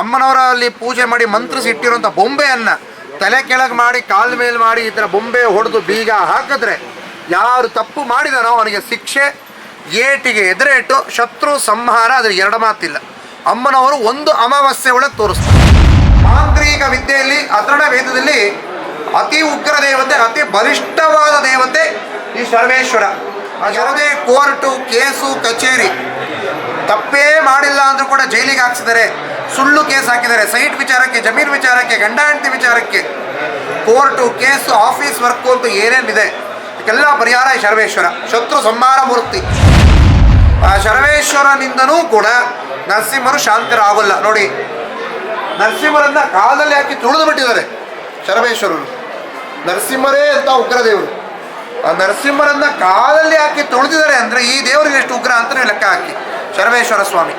ಅಮ್ಮನವರ ಅಲ್ಲಿ ಪೂಜೆ ಮಾಡಿ ಮಂತ್ರಿಸಿ ಇಟ್ಟಿರುವಂಥ ಬೊಂಬೆಯನ್ನು ತಲೆ ಕೆಳಗೆ ಮಾಡಿ, ಕಾಲ್ ಮೇಲೆ ಮಾಡಿ ಈ ಥರ ಬೊಂಬೆ ಹೊಡೆದು ಬೀಗ ಹಾಕಿದ್ರೆ ಯಾರು ತಪ್ಪು ಮಾಡಿದಾನೋ ಅವನಿಗೆ ಶಿಕ್ಷೆ, ಏಟಿಗೆ ಎದುರೇಟು, ಶತ್ರು, ಸಂಹಾರ ಅದ್ರ ಎರಡು ಮಾತಿಲ್ಲ. ಅಮ್ಮನವರು ಒಂದು ಅಮಾವಾಸ್ಯೆ ಒಳಗೆ ತೋರಿಸ್ತಾರೆ. ಮಾಂತ್ರಿಕ ವಿದ್ಯೆಯಲ್ಲಿ ಅಥರ್ಣ ವೇದದಲ್ಲಿ ಅತಿ ಉಗ್ರ ದೇವತೆ, ಅತಿ ಬಲಿಷ್ಠವಾದ ದೇವತೆ ಈ ಸರ್ವೇಶ್ವರ ಯಾವುದೇ ಕೋರ್ಟು, ಕೇಸು, ಕಚೇರಿ. ತಪ್ಪೇ ಮಾಡಿಲ್ಲ ಅಂದ್ರೂ ಕೂಡ ಜೈಲಿಗೆ ಹಾಕ್ಸಿದ್ದಾರೆ ಸುಳ್ಳು ಕೇಸ್ ಹಾಕಿದ್ದಾರೆ. ಸೈಟ್ ವಿಚಾರಕ್ಕೆ ಜಮೀನು ವಿಚಾರಕ್ಕೆ ಗಂಡ ಹೆಂಡತಿ ವಿಚಾರಕ್ಕೆ ಕೋರ್ಟು ಕೇಸು, ಆಫೀಸ್ ವರ್ಕು ಅಂತ ಏನೇನಿದೆ, ಇದಕ್ಕೆಲ್ಲ ಪರಿಹಾರ ಶರ್ವೇಶ್ವರ. ಶತ್ರು ಸಂಹಾರ ಮೂರ್ತಿ. ಆ ಶರವೇಶ್ವರನಿಂದನೂ ಕೂಡ ನರಸಿಂಹರು ಶಾಂತರಾಗಲ್ಲ. ನೋಡಿ, ನರಸಿಂಹರನ್ನ ಕಾಲದಲ್ಲಿ ಹಾಕಿ ತುಳಿದು ಬಿಟ್ಟಿದ್ದಾರೆ ಶರವೇಶ್ವರರು. ನರಸಿಂಹರೇ ಅಂತ ಉಗ್ರದೇವರು ಆ ನರಸಿಂಹರನ್ನ ಕಾಲಲ್ಲಿ ಹಾಕಿ ತುಳಿದಿದ್ದಾರೆ ಅಂದರೆ ಈ ದೇವರಿಗೆ ಎಷ್ಟು ಉಗ್ರ ಅಂತ ಲೆಕ್ಕ ಹಾಕಿ. ಶರವೇಶ್ವರ ಸ್ವಾಮಿ.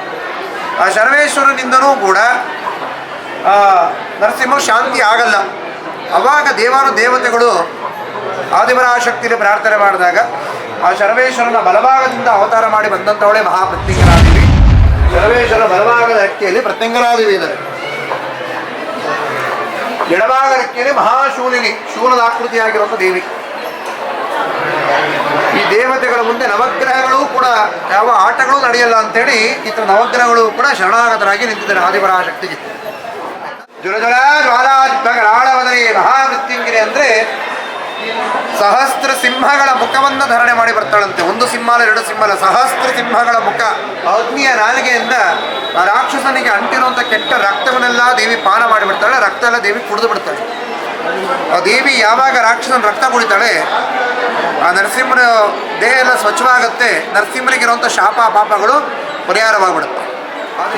ಆ ಶರವೇಶ್ವರನಿಂದನೂ ಕೂಡ ನರಸಿಂಹ ಶಾಂತಿ ಆಗಲ್ಲ. ಅವಾಗ ದೇವಾನು ದೇವತೆಗಳು ಆದಿವರಾಶಕ್ತಿಯಲ್ಲಿ ಪ್ರಾರ್ಥನೆ ಮಾಡಿದಾಗ ಆ ಶರವೇಶ್ವರನ ಬಲಭಾಗದಿಂದ ಅವತಾರ ಮಾಡಿ ಬಂದಂಥವಳೆ ಮಹಾಪ್ರತ್ಯಂಗರಾದೇವಿ. ಶರವೇಶ್ವರ ಬಲಭಾಗದ ಹಕ್ಕಿಯಲ್ಲಿ ಪ್ರತ್ಯಂಗರಾದೇವಿ ಇದ್ದಾರೆ. ಎಡಭಾಗ ಹಕ್ಕಿಯಲ್ಲಿ ಮಹಾಶೂಲಿನಿ ಶೂಲದ ಆಕೃತಿಯಾಗಿರುವಂಥ ದೇವಿ. ಈ ದೇವತೆಗಳ ಮುಂದೆ ನವಗ್ರಹಗಳು ಕೂಡ ಯಾವ ಆಟಗಳು ನಡೆಯಲ್ಲ ಅಂತೇಳಿ ಇತರ ನವಗ್ರಹಗಳು ಕೂಡ ಶರಣಾಗತರಾಗಿ ನಿಂತಿದ್ದಾರೆ ಆದಿಪರಾಶಕ್ತಿಗೆ. ಜುರಜುಳ ಜ್ವಾಲಾತ್ಮಗಳಾಳವದರೆ ಮಹಾಮೃತ್ಯುಂಗಿರಿ ಅಂದ್ರೆ ಸಹಸ್ರ ಸಿಂಹಗಳ ಮುಖವನ್ನು ಧಾರಣೆ ಮಾಡಿ ಬರ್ತಾಳಂತೆ. ಒಂದು ಸಿಂಹ ಅಲ್ಲ, ಎರಡು ಸಿಂಹ ಅಲ್ಲ ಸಹಸ್ರ ಸಿಂಹಗಳ ಮುಖ. ಅಗ್ನಿಯ ನಾಲಿಗೆಯಿಂದ ರಾಕ್ಷಸನಿಗೆ ಅಂಟಿರುವಂಥ ಕೆಟ್ಟ ರಕ್ತವನ್ನೆಲ್ಲ ದೇವಿ ಪಾನ ಮಾಡಿಬಿಡ್ತಾಳೆ ರಕ್ತ ಎಲ್ಲ ದೇವಿ ಕುಡಿದು ಬಿಡ್ತಾಳೆ. ಆ ದೇವಿ ಯಾವಾಗ ರಾಕ್ಷಸನ ರಕ್ತ ಕುಡಿತಾಳೆ ಆ ನರಸಿಂಹನ ದೇಹ ಎಲ್ಲ ಸ್ವಚ್ಛವಾಗುತ್ತೆ ನರಸಿಂಹನಿಗಿರುವಂಥ ಶಾಪ ಪಾಪಗಳು ಪರಿಹಾರವಾಗ್ಬಿಡುತ್ತೆ.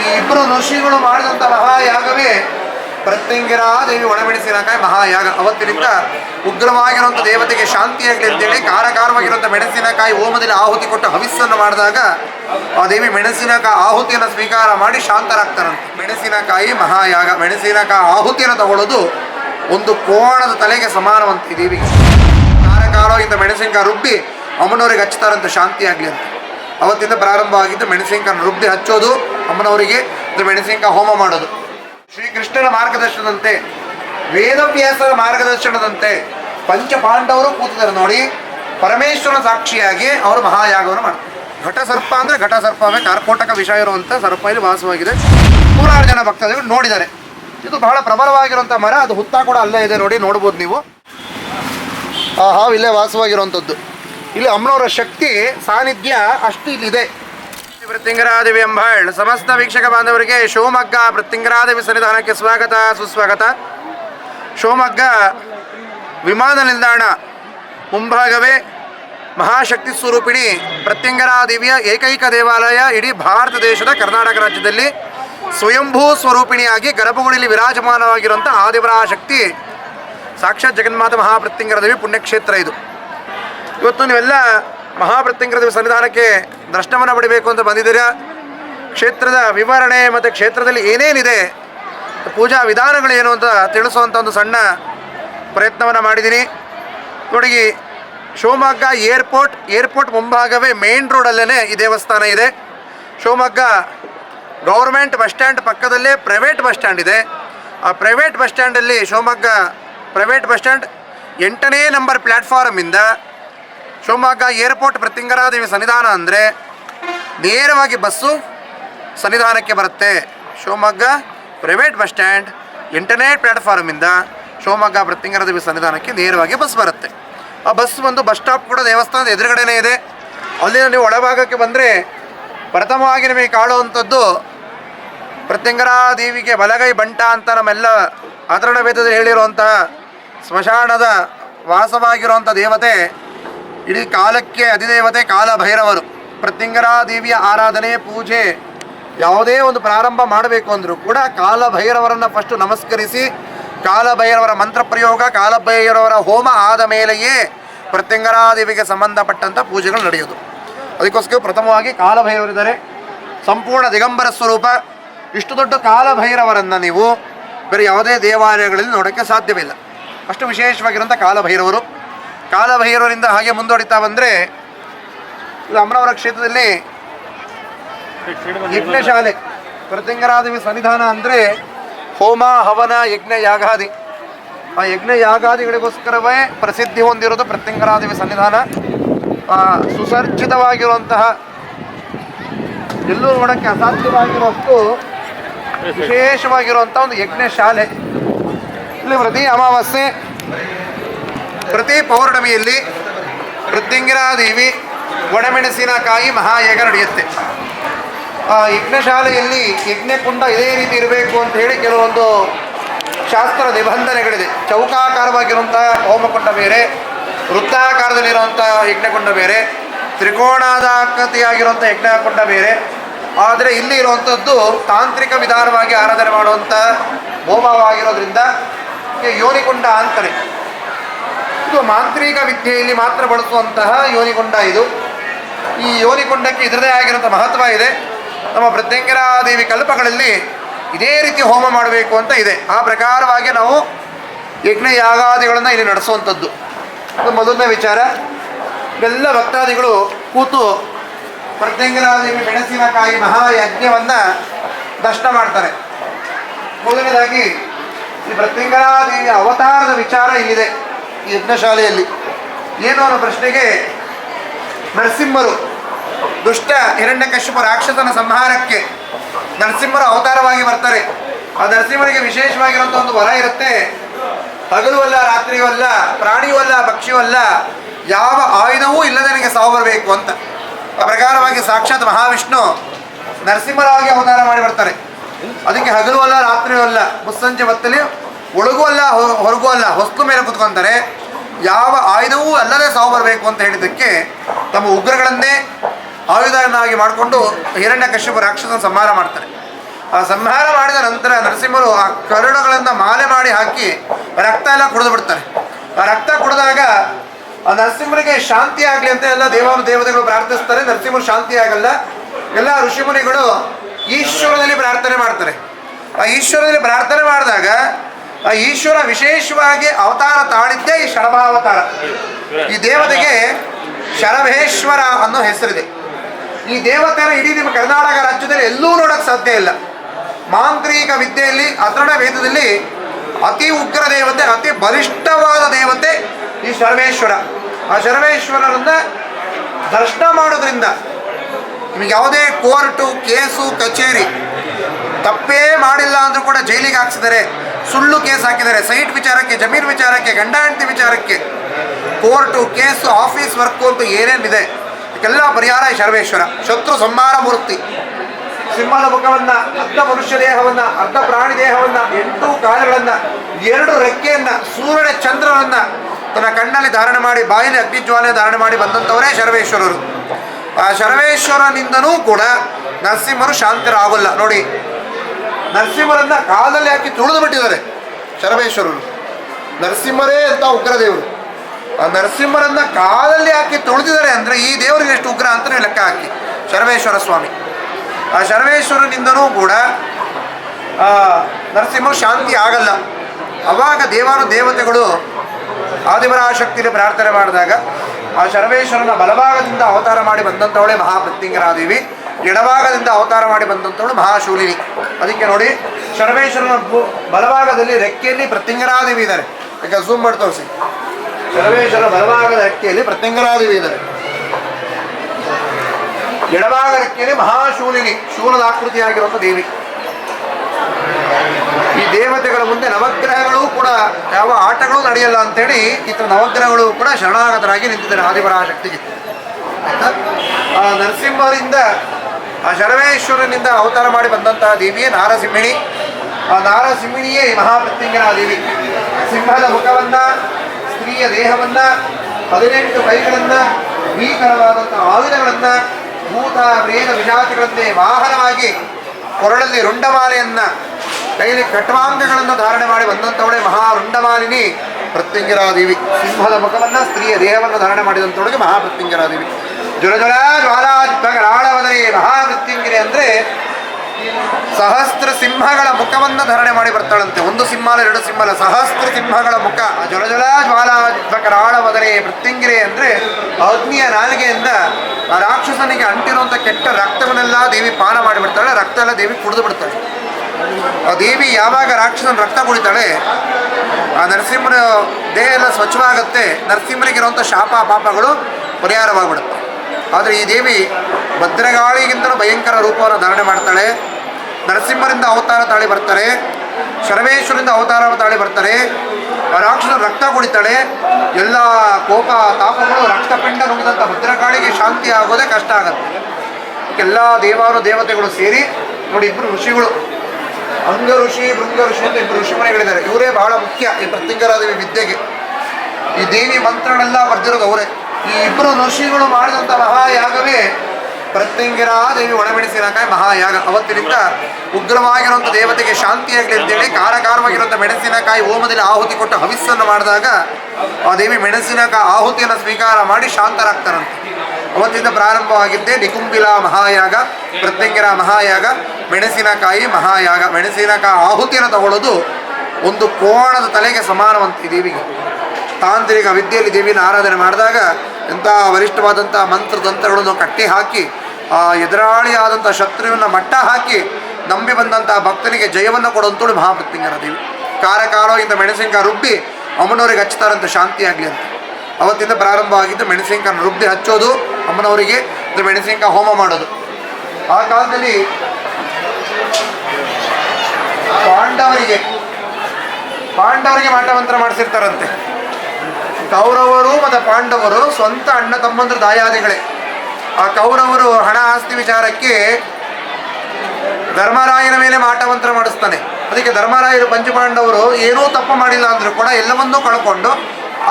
ಈ ಇಬ್ಬರು ಋಷಿಗಳು ಮಾಡಿದಂಥ ಮಹಾಯಾಗವೇ ಪ್ರತ್ಯಂಗಿರ ದೇವಿ ಒಣಮೆಣಸಿನಕಾಯಿ ಮಹಾಯಾಗ. ಅವತ್ತಿನಿಂದ ಉಗ್ರವಾಗಿರುವಂಥ ದೇವತೆಗೆ ಶಾಂತಿಯಾಗಲಿ ಅಂತೇಳಿ ಕಾರಕಾರವಾಗಿರುವಂಥ ಮೆಣಸಿನಕಾಯಿ ಓಮದಲ್ಲಿ ಆಹುತಿ ಕೊಟ್ಟು ಹವಿಸ್ಸನ್ನು ಮಾಡಿದಾಗ ಆ ದೇವಿ ಮೆಣಸಿನಕಾಯಿ ಆಹುತಿಯನ್ನು ಸ್ವೀಕಾರ ಮಾಡಿ ಶಾಂತರಾಗ್ತಾರಂತೆ. ಮೆಣಸಿನಕಾಯಿ ಮಹಾಯಾಗ, ಮೆಣಸಿನಕಾಯಿ ಆಹುತಿಯನ್ನು ತಗೊಳ್ಳೋದು ಒಂದು ಕೋಣದ ತಲೆಗೆ ಸಮಾನವಂತೆ ದೇವಿಗೆ. ಕಾರಕಾರವಾಗಿದ್ದ ಮೆಣಸಿನಕಾಯಿ ರುಬ್ಬಿ ಅಮ್ಮನವರಿಗೆ ಹಚ್ಚುತ್ತಾರಂತ ಶಾಂತಿ ಆಗಲಿ ಅಂತ. ಅವತ್ತಿಂದ ಪ್ರಾರಂಭವಾಗಿದ್ದು ಮೆಣಸಿನಕಾಯಿ ರುಬ್ಬಿ ಹಚ್ಚೋದು ಅಮ್ಮನವರಿಗೆ ಮೆಣಸಿನಕಾಯಿ ಹೋಮ ಮಾಡೋದು. ಶ್ರೀಕೃಷ್ಣನ ಮಾರ್ಗದರ್ಶನದಂತೆ, ವೇದವ್ಯಾಸರ ಮಾರ್ಗದರ್ಶನದಂತೆ ಪಂಚ ಪಾಂಡವರು ಕೂತಿದ್ದಾರೆ ನೋಡಿ. ಪರಮೇಶ್ವರನ ಸಾಕ್ಷಿಯಾಗಿ ಅವರು ಮಹಾಯಾಗವನ್ನು ಮಾಡ್ತಾರೆ. ಘಟ ಸರ್ಪ ಅಂದರೆ ಘಟ ಸರ್ಪವೇ ಕಾರ್ಕೋಟಕ ವಿಷಯ ಇರುವಂಥ ಸರ್ಪ ಇಲ್ಲಿ ವಾಸವಾಗಿದೆ ನೂರಾರು ಜನ ಭಕ್ತಾದಿಗಳು ನೋಡಿದ್ದಾರೆ. ಇದು ಬಹಳ ಪ್ರಬಲವಾಗಿರುವಂಥ ಮರ, ಅದು ಹುತ್ತ ಕೂಡ ಅಲ್ಲೇ ಇದೆ ನೋಡಿ, ನೋಡ್ಬೋದು ನೀವು. ಆ ಹಾವು ಇಲ್ಲೇ ವಾಸವಾಗಿರುವಂಥದ್ದು ಇಲ್ಲಿ ಅಮ್ಮನವರ ಶಕ್ತಿ, ಸಾನ್ನಿಧ್ಯ ಅಷ್ಟು ಇಲ್ಲಿದೆ. ವೃತ್ತಿಂಗರಾದೇವಿ ಎಂಬಾಳ್. ಸಮಸ್ತ ವೀಕ್ಷಕ ಬಾಂಧವರಿಗೆ ಶಿವಮೊಗ್ಗ ವೃತ್ತಿಂಗರಾದೇವಿ ಸನ್ನಿಧಾನಕ್ಕೆ ಸ್ವಾಗತ, ಸುಸ್ವಾಗತ. ಶಿವಮೊಗ್ಗ ವಿಮಾನ ನಿಲ್ದಾಣ ಮುಂಭಾಗವೇ ಮಹಾಶಕ್ತಿ ಸ್ವರೂಪಿಣಿ ಪ್ರತ್ಯಂಗರಾದೇವಿಯ ಏಕೈಕ ದೇವಾಲಯ ಇಡೀ ಭಾರತ ದೇಶದ ಕರ್ನಾಟಕ ರಾಜ್ಯದಲ್ಲಿ. ಸ್ವಯಂಭೂ ಸ್ವರೂಪಿಣಿಯಾಗಿ ಗರ್ಭಗುಡಿಯಲ್ಲಿ ವಿರಾಜಮಾನವಾಗಿರುವಂಥ ಆದಿಪರಾಶಕ್ತಿ ಸಾಕ್ಷಾತ್ ಜಗನ್ಮಾತ ಮಹಾಪ್ರತ್ಯಂಗರ ದೇವಿ ಪುಣ್ಯಕ್ಷೇತ್ರ ಇದು. ಇವತ್ತು ನೀವೆಲ್ಲ ಮಹಾಪ್ರತ್ಯಂಗರ ದೇವಿ ಸನ್ನಿಧಾನಕ್ಕೆ ದರ್ಶನವನ್ನು ಪಡಿಬೇಕು ಅಂತ ಬಂದಿದ್ದೀರಾ? ಕ್ಷೇತ್ರದ ವಿವರಣೆ ಮತ್ತು ಕ್ಷೇತ್ರದಲ್ಲಿ ಏನೇನಿದೆ? ಪೂಜಾ ವಿಧಾನಗಳೇನು ಅಂತ ತಿಳಿಸುವಂಥ ಒಂದು ಸಣ್ಣ ಪ್ರಯತ್ನವನ್ನು ಮಾಡಿದ್ದೀನಿ. ನೋಡಿ, ಶಿವಮೊಗ್ಗ ಏರ್ಪೋರ್ಟ್ ಏರ್ಪೋರ್ಟ್ ಮುಂಭಾಗವೇ ಮೇನ್ ರೋಡಲ್ಲೇ ಈ ದೇವಸ್ಥಾನ ಇದೆ. ಶಿವಮೊಗ್ಗ ಗೌರ್ಮೆಂಟ್ ಬಸ್ ಸ್ಟ್ಯಾಂಡ್ ಪಕ್ಕದಲ್ಲೇ ಪ್ರೈವೇಟ್ ಬಸ್ ಸ್ಟ್ಯಾಂಡ್ ಇದೆ. ಆ ಪ್ರೈವೇಟ್ ಬಸ್ ಸ್ಟ್ಯಾಂಡಲ್ಲಿ ಶಿವಮೊಗ್ಗ ಪ್ರೈವೇಟ್ ಬಸ್ ಸ್ಟ್ಯಾಂಡ್ ಎಂಟನೇ ನಂಬರ್ ಪ್ಲ್ಯಾಟ್ಫಾರಮಿಂದ ಶಿವಮೊಗ್ಗ ಏರ್ಪೋರ್ಟ್ ಪ್ರತಿಂಗರಾದೇವಿ ಸನ್ನಿಧಾನ ಅಂದರೆ ನೇರವಾಗಿ ಬಸ್ಸು ಸನ್ನಿಧಾನಕ್ಕೆ ಬರುತ್ತೆ. ಶಿವಮೊಗ್ಗ ಪ್ರೈವೇಟ್ ಬಸ್ ಸ್ಟ್ಯಾಂಡ್ ಎಂಟನೇ ಪ್ಲ್ಯಾಟ್ಫಾರಮಿಂದ ಶಿವಮೊಗ್ಗ ಪ್ರತಿಂಗರಾದೇವಿ ಸನ್ನಿಧಾನಕ್ಕೆ ನೇರವಾಗಿ ಬಸ್ ಬರುತ್ತೆ. ಆ ಬಸ್ ಒಂದು ಬಸ್ ಸ್ಟಾಪ್ ಕೂಡ ದೇವಸ್ಥಾನದ ಎದುರುಗಡೆನೇ ಇದೆ. ಅಲ್ಲಿಂದ ನೀವು ಒಳಭಾಗಕ್ಕೆ ಬಂದರೆ ಪ್ರಥಮವಾಗಿ ನಿಮಗೆ ಕಾಣುವಂಥದ್ದು ಪ್ರತ್ಯಂಗರಾ ದೇವಿಗೆ ಬಲಗೈ ಬಂಟ ಅಂತ ನಮ್ಮೆಲ್ಲ ಆಧರಣ ವೇದದಲ್ಲಿ ಹೇಳಿರುವಂತಹ ಸ್ಮಶಾನದ ವಾಸವಾಗಿರುವಂಥ ದೇವತೆ, ಇಡೀ ಕಾಲಕ್ಕೆ ಅಧಿದೇವತೆ ಕಾಲಭೈರವರು. ಪ್ರತ್ಯಂಗರಾ ದೇವಿಯ ಆರಾಧನೆ, ಪೂಜೆ ಯಾವುದೇ ಒಂದು ಪ್ರಾರಂಭ ಮಾಡಬೇಕು ಅಂದರೂ ಕೂಡ ಕಾಲಭೈರವರನ್ನು ಫಸ್ಟು ನಮಸ್ಕರಿಸಿ, ಕಾಲಭೈರವರ ಮಂತ್ರ ಪ್ರಯೋಗ, ಕಾಲಭೈರವರ ಹೋಮ ಆದ ಮೇಲೆಯೇ ಪ್ರತ್ಯಂಗರಾದೇವಿಗೆ ಸಂಬಂಧಪಟ್ಟಂಥ ಪೂಜೆಗಳು ನಡೆಯೋದು. ಅದಕ್ಕೋಸ್ಕರ ಪ್ರಥಮವಾಗಿ ಕಾಲಭೈರವರಿದ್ದಾರೆ. ಸಂಪೂರ್ಣ ದಿಗಂಬರ ಸ್ವರೂಪ ಇಷ್ಟು ದೊಡ್ಡ ಕಾಲಭೈರವರನ್ನು ನೀವು ಬೇರೆ ಯಾವುದೇ ದೇವಾಲಯಗಳಲ್ಲಿ ನೋಡೋಕ್ಕೆ ಸಾಧ್ಯವಿಲ್ಲ. ಅಷ್ಟು ವಿಶೇಷವಾಗಿರುವಂಥ ಕಾಲಭೈರವರು. ಕಾಲಭೈರವರಿಂದ ಹಾಗೆ ಮುಂದುವರಿತಾ ಬಂದರೆ ಇದು ಅಮರಾವರ ಕ್ಷೇತ್ರದಲ್ಲಿ ಯಜ್ಞಶಾಲೆ ಪ್ರತ್ಯಂಗರಾದೇವಿ ಸನ್ನಿಧಾನ ಅಂದರೆ ಹೋಮ, ಹವನ, ಯಜ್ಞ, ಯಾಗಾದಿ. ಆ ಯಜ್ಞ, ಯಾಗಾದಿಗಳಿಗೋಸ್ಕರವೇ ಪ್ರಸಿದ್ಧಿ ಹೊಂದಿರೋದು ಪ್ರತ್ಯಂಗರಾದೇವಿ ಸನ್ನಿಧಾನ. ಸುಸರ್ಜಿತವಾಗಿರುವಂತಹ ಎಲ್ಲೂ ನೋಡೋಕ್ಕೆ ಅಸಾಧ್ಯವಾಗಿರುವಷ್ಟು ವಿಶೇಷವಾಗಿರುವಂಥ ಒಂದು ಯಜ್ಞ ಶಾಲೆ. ಇಲ್ಲಿ ಪ್ರತಿ ಅಮಾವಾಸ್ಯೆ, ಪ್ರತಿ ಪೌರ್ಣಮಿಯಲ್ಲಿ ಪ್ರತ್ಯಂಗಿರಾದೇವಿ ಒಣಮೆಣಸಿನಕಾಯಿ ಮಹಾಯಜ್ಞ ನಡೆಯುತ್ತೆ. ಆ ಯಜ್ಞಶಾಲೆಯಲ್ಲಿ ಯಜ್ಞಕುಂಡ ಇದೇ ರೀತಿ ಇರಬೇಕು ಅಂತ ಹೇಳಿ ಕೆಲವೊಂದು ಶಾಸ್ತ್ರ ನಿಬಂಧನೆಗಳಿದೆ. ಚೌಕಾಕಾರವಾಗಿರುವಂತಹ ಹೋಮಕುಂಡ ಬೇರೆ ವೃತ್ತಾಕಾರದಲ್ಲಿರುವಂಥ ಯಜ್ಞಕುಂಡ ಬೇರೆ ತ್ರಿಕೋಣಾದಾಕೃತಿಯಾಗಿರುವಂಥ ಯಜ್ಞಕುಂಡ ಬೇರೆ ಆದರೆ ಇಲ್ಲಿ ಇರುವಂಥದ್ದು ತಾಂತ್ರಿಕ ವಿಧಾನವಾಗಿ ಆರಾಧನೆ ಮಾಡುವಂಥ ಹೋಮವಾಗಿರೋದ್ರಿಂದ ಯೋನಿಗುಂಡ ಅಂತಾರೆ. ಇದು ಮಾಂತ್ರಿಕ ವಿದ್ಯೆಯಲ್ಲಿ ಮಾತ್ರ ಬಳಸುವಂತಹ ಯೋನಿಕುಂಡ ಇದು. ಈ ಯೋನಿಕುಂಡಕ್ಕೆ ಇದರದೇ ಆಗಿರುವಂಥ ಮಹತ್ವ ಇದೆ. ನಮ್ಮ ಪ್ರತ್ಯಂಗರಾದೇವಿ ಕಲ್ಪಗಳಲ್ಲಿ ಇದೇ ರೀತಿ ಹೋಮ ಮಾಡಬೇಕು ಅಂತ ಇದೆ. ಆ ಪ್ರಕಾರವಾಗಿ ನಾವು ಯಜ್ಞ ಯಾಗಾದಿಗಳನ್ನು ಇಲ್ಲಿ ನಡೆಸುವಂಥದ್ದು ಮೊದಲನೇ ವಿಚಾರ. ಎಲ್ಲ ಭಕ್ತಾದಿಗಳು ಕೂತು ಪ್ರತ್ಯಂಗರಾದೇವಿ ಮೆಣಸಿನಕಾಯಿ ಮಹಾಯಜ್ಞವನ್ನ ದರ್ಶನ ಮಾಡ್ತಾರೆ. ಮೊದಲನೇದಾಗಿ, ಈ ಪ್ರತ್ಯಂಗರಾದೇವಿಯ ಅವತಾರದ ವಿಚಾರ ಇಲ್ಲಿದೆ, ಈ ಯಜ್ಞಶಾಲೆಯಲ್ಲಿ. ಏನು ಅನ್ನೋ ಪ್ರಶ್ನೆಗೆ ನರಸಿಂಹರು, ದುಷ್ಟ ಹಿರಣ್ಯಕಶ್ಯಪ ರಾಕ್ಷಸನ ಸಂಹಾರಕ್ಕೆ ನರಸಿಂಹರು ಅವತಾರವಾಗಿ ಬರ್ತಾರೆ. ಆ ನರಸಿಂಹರಿಗೆ ವಿಶೇಷವಾಗಿರುವಂಥ ಒಂದು ವರ ಇರುತ್ತೆ ಹಗಲುವಲ್ಲ ರಾತ್ರಿಯೂ ಅಲ್ಲ, ಪ್ರಾಣಿಯೂ ಅಲ್ಲ, ಪಕ್ಷಿಯೂ ಅಲ್ಲ, ಯಾವ ಆಯುಧವೂ ಇಲ್ಲದೆ ನನಗೆ ಸಾವು ಬರಬೇಕು ಅಂತ. ಆ ಪ್ರಕಾರವಾಗಿ ಸಾಕ್ಷಾತ್ ಮಹಾವಿಷ್ಣು ನರಸಿಂಹರಾಗಿ ಅವತಾರ ಮಾಡಿ ಬರ್ತಾರೆ. ಅದಕ್ಕೆ ಹಗಲು ಅಲ್ಲ, ರಾತ್ರಿಯೂ ಅಲ್ಲ, ಮುಸ್ಸಂಜೆ ಹೊತ್ತಲ್ಲಿ ಒಳಗೂ ಅಲ್ಲ ಹೊರಗೂ ಅಲ್ಲ ಹೊಸ್ತು ಮೇಲೆ ಕುತ್ಕೊಂತಾರೆ. ಯಾವ ಆಯುಧವೂ ಅಲ್ಲದೆ ಸಾವು ಬರಬೇಕು ಅಂತ ಹೇಳಿದ್ದಕ್ಕೆ ತಮ್ಮ ಉಗ್ರಗಳನ್ನೇ ಆಯುಧವನ್ನಾಗಿ ಮಾಡಿಕೊಂಡು ಹಿರಣ್ಯ ಕಶ್ಯಪ ರಾಕ್ಷಸನ ಸಂಹಾರ ಮಾಡ್ತಾರೆ. ಆ ಸಂಹಾರ ಮಾಡಿದ ನಂತರ ನರಸಿಂಹರು ಆ ಕರುಣಗಳನ್ನು ಮಾಲೆ ಮಾಡಿ ಹಾಕಿ ರಕ್ತ ಎಲ್ಲ ಕುಡಿದು ಬಿಡ್ತಾರೆ. ಆ ರಕ್ತ ಕುಡಿದಾಗ ಆ ನರಸಿಂಹನಿಗೆ ಶಾಂತಿ ಆಗಲಿ ಅಂತ ಎಲ್ಲ ದೇವಾನು ದೇವತೆಗಳು ಪ್ರಾರ್ಥಿಸ್ತಾರೆ. ನರಸಿಂಹ ಶಾಂತಿ ಆಗಲ್ಲ. ಎಲ್ಲ ಋಷಿಮುನಿಗಳು ಈಶ್ವರದಲ್ಲಿ ಪ್ರಾರ್ಥನೆ ಮಾಡ್ತಾರೆ. ಆ ಈಶ್ವರದಲ್ಲಿ ಪ್ರಾರ್ಥನೆ ಮಾಡಿದಾಗ ಆ ಈಶ್ವರ ವಿಶೇಷವಾಗಿ ಅವತಾರ ತಾಳಿದ್ದೇ ಈ ಶರಭಾವತಾರ. ಈ ದೇವತೆಗೆ ಶರಭೇಶ್ವರ ಅನ್ನೋ ಹೆಸರಿದೆ. ಈ ದೇವತೆನ ಇಡೀ ನಿಮ್ಮ ಕರ್ನಾಟಕ ರಾಜ್ಯದಲ್ಲಿ ಎಲ್ಲೂ ನೋಡಕ್ಕೆ ಸಾಧ್ಯ ಇಲ್ಲ. ಮಾಂತ್ರಿಕ ವಿದ್ಯೆಯಲ್ಲಿ ಅಥರ್ಣ ವೇದದಲ್ಲಿ ಅತಿ ಉಗ್ರ ದೇವತೆ, ಅತಿ ಬಲಿಷ್ಠವಾದ ದೇವತೆ ಈ ಶರವೇಶ್ವರ ಆ ಸರ್ವೇಶ್ವರರನ್ನ ದರ್ಶನ ಮಾಡೋದ್ರಿಂದ ನಿಮಗೆ ಯಾವುದೇ ಕೋರ್ಟು, ಕೇಸು, ಕಚೇರಿ ತಪ್ಪೇ ಮಾಡಿಲ್ಲ ಅಂದ್ರೂ ಕೂಡ ಜೈಲಿಗೆ ಹಾಕ್ಸಿದ್ದಾರೆ ಸುಳ್ಳು ಕೇಸ್ ಹಾಕಿದ್ದಾರೆ ಸೈಟ್ ವಿಚಾರಕ್ಕೆ, ಜಮೀನು ವಿಚಾರಕ್ಕೆ ಗಂಡ ಹೆಂಡತಿ ವಿಚಾರಕ್ಕೆ ಕೋರ್ಟು, ಕೇಸು, ಆಫೀಸ್ ವರ್ಕು ಅಂತ ಏನೇನಿದೆ, ಇದಕ್ಕೆಲ್ಲ ಪರಿಹಾರ ಈ ಶರ್ವೇಶ್ವರ ಶತ್ರು ಸಂಹಾರ ಮೂರ್ತಿ. ಸಿಂಹದ ಮುಖವನ್ನ, ಅರ್ಧ ಮನುಷ್ಯ ದೇಹವನ್ನ, ಅರ್ಧ ಪ್ರಾಣಿ ದೇಹವನ್ನ, ಎಂಟು ಕಾಲುಗಳನ್ನ, ಎರಡು ರೆಕ್ಕೆಯನ್ನ ಸೂರ್ಯ ಚಂದ್ರನನ್ನ ತನ್ನ ಕಣ್ಣಲ್ಲಿ ಧಾರಣೆ ಮಾಡಿ ಬಾಯಲ್ಲಿ ಅಗ್ನಿಜ್ವಾಲೆ ಧಾರಣೆ ಮಾಡಿ ಬಂದಂಥವರೇ ಶರವೇಶ್ವರರು. ಆ ಶರವೇಶ್ವರನಿಂದನೂ ಕೂಡ ನರಸಿಂಹರು ಶಾಂತರಾಗಲ್ಲ. ನೋಡಿ ನರಸಿಂಹರನ್ನ ಕಾಲದಲ್ಲಿ ಹಾಕಿ ತುಳಿದು ಬಿಟ್ಟಿದ್ದಾರೆ ಶರವೇಶ್ವರರು. ನರಸಿಂಹರೇ ಅಂತ ಉಗ್ರದೇವರು ಆ ನರಸಿಂಹರನ್ನ ಕಾಲಲ್ಲಿ ಹಾಕಿ ತುಳಿದಿದ್ದಾರೆ ಅಂದರೆ ಈ ದೇವರಿಗೆ ಎಷ್ಟು ಉಗ್ರ ಅಂತ ನೀವು ಲೆಕ್ಕ ಹಾಕಿ ಶರವೇಶ್ವರ ಸ್ವಾಮಿ. ಆ ಶರವೇಶ್ವರನಿಂದನೂ ಕೂಡ ಆ, ನರಸಿಂಹರು ಶಾಂತಿ ಆಗಲ್ಲ. ಅವಾಗ ದೇವಾನು ದೇವತೆಗಳು ಆದಿಪರಾಶಕ್ತಿಯಲ್ಲಿ ಪ್ರಾರ್ಥನೆ ಮಾಡಿದಾಗ ಆ ಶರವೇಶ್ವರನ ಬಲಭಾಗದಿಂದ ಅವತಾರ ಮಾಡಿ ಬಂದಂಥವಳೆ ಮಹಾಪ್ರತ್ಯಂಗರಾದೇವಿ. ಎಡಭಾಗದಿಂದ ಅವತಾರ ಮಾಡಿ ಬಂದಂಥವಳು ಮಹಾಶೂಲಿನಿ. ಅದಕ್ಕೆ ನೋಡಿ, ಶರವೇಶ್ವರನ ಬಲಭಾಗದಲ್ಲಿ ರೆಕ್ಕೆಯಲ್ಲಿ ಪ್ರತ್ಯಂಗರಾದೇವಿ ಇದ್ದಾರೆ. ಈಗ ಝೂಮ್ ಮಾಡಿ ತೋರಿಸಿ. ಶರವೇಶ್ವರ ಬಲಭಾಗದ ರೆಕ್ಕೆಯಲ್ಲಿ ಪ್ರತ್ಯಂಗರಾದೇವಿ ಇದ್ದಾರೆ. ಎಡಭಾಗ ರೆಕ್ಕೆಯಲ್ಲಿ ಮಹಾಶೂಲಿನಿ, ಶೂಲದ ಆಕೃತಿಯಾಗಿರುವಂಥ ದೇವಿ. ಈ ದೇವತೆಗಳ ಮುಂದೆ ನವಗ್ರಹಗಳು ಕೂಡ ಯಾವ ಆಟಗಳು ನಡೆಯಲ್ಲ ಅಂತೇಳಿ ಇತರ ನವಗ್ರಹಗಳು ಕೂಡ ಶರಣಾಗತರಾಗಿ ನಿಂತಿದ್ದಾರೆ ಆದಿಪರಾಶಕ್ತಿಗೆ? ಆ ನರಸಿಂಹರಿಂದ, ಆ ಶರವೇಶ್ವರನಿಂದ ಅವತಾರ ಮಾಡಿ ಬಂದಂತಹ ದೇವಿಯೇ ನಾರಸಿಂಹಿಣಿ. ಆ ನಾರಸಿಂಹಿಣಿಯೇ ಮಹಾಪ್ರತ್ಯಂಗನ ದೇವಿ. ಸಿಂಹದ ಮುಖವನ್ನ, ಸ್ತ್ರೀಯ ದೇಹವನ್ನ, ಹದಿನೆಂಟು ಕೈಗಳನ್ನ, ಭೀಕರವಾದಂತಹ ಆಯುಧಗಳನ್ನ, ಭೂತ, ಪ್ರೇತ ವಿಜಾತಿಗಳನ್ನೇ ವಾಹನವಾಗಿ ಕೊರಳಲ್ಲಿ ರುಂಡಮಾಲೆಯನ್ನ ಕೈಲಿ ಕಟ್ವಾಂಗಗಳನ್ನು ಧಾರಣೆ ಮಾಡಿ ಬಂದಂಥವಳೆ ಮಹಾರುಂಡಮಾಲಿನಿ ಮೃತ್ಯುಂಜರಾದೇವಿ ಸಿಂಹದ ಮುಖವನ್ನು, ಸ್ತ್ರೀಯ ದೇಹವನ್ನು ಧಾರಣೆ ಮಾಡಿದಂಥವಳಿಗೆ ಮಹಾಮೃತ್ಯುಂಜರಾದೇವಿ ಜ್ವರ ಜ್ವರ ಮಹಾ ಮಹಾಮೃತ್ಯುಂಗಿರಿ ಅಂದರೆ ಸಹಸ್ರ ಸಿಂಹಗಳ ಮುಖವನ್ನು ಧಾರಣೆ ಮಾಡಿ ಬರ್ತಾಳಂತೆ. ಒಂದು ಸಿಂಹ ಅಲ್ಲ ಎರಡು ಸಿಂಹ ಅಲ್ಲ ಸಹಸ್ರ ಸಿಂಹಗಳ ಮುಖ. ಆ ಜಲ ಜಲ ಜ್ವಾಲಾತ್ಮಕರಾಳ ಅಂದರೆ ಮೃತ್ಯುಂಗಿರೆ ಅಂದ್ರೆ ಅಗ್ನಿಯ ನಾಲಿಗೆಯಿಂದ ಆ ರಾಕ್ಷಸನಿಗೆ ಅಂಟಿರುವಂತ ಕೆಟ್ಟ ರಕ್ತವನ್ನೆಲ್ಲ ದೇವಿ ಪಾನ ಮಾಡಿಬಿಡ್ತಾಳೆ ರಕ್ತ ಎಲ್ಲ ದೇವಿ ಕುಡಿದು ಬಿಡ್ತಾಳೆ. ಆ ದೇವಿ ಯಾವಾಗ ರಾಕ್ಷಸನ ರಕ್ತ ಕುಡಿತಾಳೆ, ಆ ನರಸಿಂಹನ ದೇಹ ಎಲ್ಲ ಸ್ವಚ್ಛವಾಗುತ್ತೆ ನರಸಿಂಹನಿಗಿರುವಂಥ ಶಾಪ ಪಾಪಗಳು ಪರಿಹಾರವಾಗಿಬಿಡುತ್ತೆ. ಆದರೆ ಈ ದೇವಿ ಭದ್ರಗಾಳಿಗಿಂತಲೂ ಭಯಂಕರ ರೂಪವನ್ನು ಧಾರಣೆ ಮಾಡ್ತಾಳೆ. ನರಸಿಂಹರಿಂದ ಅವತಾರ ತಾಳಿ ಬರ್ತಾರೆ ಶರವೇಶ್ವರಿಂದ ಅವತಾರ ತಾಳಿ ಬರ್ತಾರೆ, ಆ ರಾಕ್ಷಸನ ರಕ್ತ ಕುಡಿತಾಳೆ. ಎಲ್ಲ ಕೋಪ ತಾಪಗಳು ರಕ್ತಪಿಂಡ ನುಗ್ಗಿದಂಥ ಭದ್ರಕಾಳಿಗೆ ಶಾಂತಿ ಆಗೋದೇ ಕಷ್ಟ ಆಗುತ್ತೆ. ಎಲ್ಲ ದೇವಾನು ದೇವತೆಗಳು ಸೇರಿ ನೋಡಿ ಇಬ್ಬರು ಋಷಿಗಳು ಅಂಗ ಋಷಿ ಭೃಂಗ ಋಷಿ ಅಂತ ಇಬ್ಬರು ಋಷಿಮನೆಗಳಿದ್ದಾರೆ. ಇವರೇ ಬಹಳ ಮುಖ್ಯ ಈ ಪ್ರತ್ಯಂಗರಾದೇವಿ ವಿದ್ಯೆಗೆ. ಈ ದೇವಿ ಮಂತ್ರಗಳೆಲ್ಲ ಬರ್ದಿರೋದು ಅವರೇ. ಈ ಇಬ್ಬರು ಋಷಿಗಳು ಮಾಡಿದಂಥ ಮಹಾಯಾಗವೇ ಪ್ರತ್ಯಂಗಿರ ದೇವಿ ಒಣಮೆಣಸಿನಕಾಯಿ ಮಹಾಯಾಗ. ಅವತ್ತಿನಿಂದ ಉಗ್ರವಾಗಿರುವಂಥ ದೇವತೆಗೆ ಶಾಂತಿಯಾಗಲಿ ಅಂತೇಳಿ ಕಾರಕಾರವಾಗಿರುವಂಥ ಮೆಣಸಿನಕಾಯಿ ಹೋಮದಲ್ಲಿ ಆಹುತಿ ಕೊಟ್ಟು ಹವಿಸ್ಸನ್ನು ಮಾಡಿದಾಗ ಆ ದೇವಿ ಮೆಣಸಿನಕಾಯಿ ಆಹುತಿಯನ್ನು ಸ್ವೀಕಾರ ಮಾಡಿ ಶಾಂತರಾಗ್ತಾರಂತೆ. ಅವತ್ತಿಂದ ಪ್ರಾರಂಭವಾಗಿದ್ದೇ ನಿಕುಂಬಿಲ ಮಹಾಯಾಗ ಪ್ರತ್ಯಂಗಿರ ಮಹಾಯಾಗ, ಮೆಣಸಿನಕಾಯಿ ಮಹಾಯಾಗ. ಮೆಣಸಿನಕಾಯಿ ಆಹುತಿಯನ್ನು ತಗೊಳ್ಳೋದು ಒಂದು ಕೋಣದ ತಲೆಗೆ ಸಮಾನವಂತ ದೇವಿಗೆ. ತಾಂತ್ರಿಕ ವಿದ್ಯೆಯಲ್ಲಿ ದೇವಿನ ಆರಾಧನೆ ಮಾಡಿದಾಗ ಎಂಥ ವರಿಷ್ಠವಾದಂಥ ಮಂತ್ರ ತಂತ್ರಗಳನ್ನು ಕಟ್ಟಿ ಹಾಕಿ, ಆ ಎದುರಾಳಿಯಾದಂಥ ಶತ್ರುವಿನ ಮಟ್ಟ ಹಾಕಿ ನಂಬಿ ಬಂದಂಥ ಭಕ್ತನಿಗೆ ಜಯವನ್ನು ಕೊಡುವಂತೋಳು ಮಹಾಭಕ್ತಿಂಗರ ದೇವಿ. ಕಾರ ಕಾಲೋಗಿಂದ ಮೆಣಸಿನಕಾಯಿ ರುಬ್ಬಿ ಅಮ್ಮನವರಿಗೆ ಹಚ್ತಾರಂತ ಶಾಂತಿ ಆಗಲಿ ಅಂತ. ಅವತ್ತಿಂದ ಪ್ರಾರಂಭವಾಗಿದ್ದು ಮೆಣಸಿನಕಾಯಿ ರುಬ್ಬಿ ಹಚ್ಚೋದು ಅಮ್ಮನವರಿಗೆ ಅಂದರೆ ಮೆಣಸಿನಕಾಯಿ ಹೋಮ ಮಾಡೋದು. ಆ ಕಾಲದಲ್ಲಿ ಪಾಂಡವರಿಗೆ ಪಾಂಡವರಿಗೆ ಮಾಟಮಂತ್ರ ಮಾಡಿಸಿರ್ತಾರಂತೆ. ಕೌರವರು ಮತ್ತು ಪಾಂಡವರು ಸ್ವಂತ ಅಣ್ಣ ತಮ್ಮಂದ್ರ ದಾಯಾದಿಗಳೇ. ಆ ಕೌರವರು ಹಣ ಆಸ್ತಿ ವಿಚಾರಕ್ಕೆ ಧರ್ಮರಾಯನ ಮೇಲೆ ಮಾಟಮಂತ್ರ ಮಾಡಿಸ್ತಾನೆ. ಅದಕ್ಕೆ ಧರ್ಮರಾಯರು, ಪಂಚಪಾಂಡವರು ಏನೂ ತಪ್ಪು ಮಾಡಿಲ್ಲ ಅಂದರೂ ಕೂಡ ಎಲ್ಲವನ್ನೂ ಕಳ್ಕೊಂಡು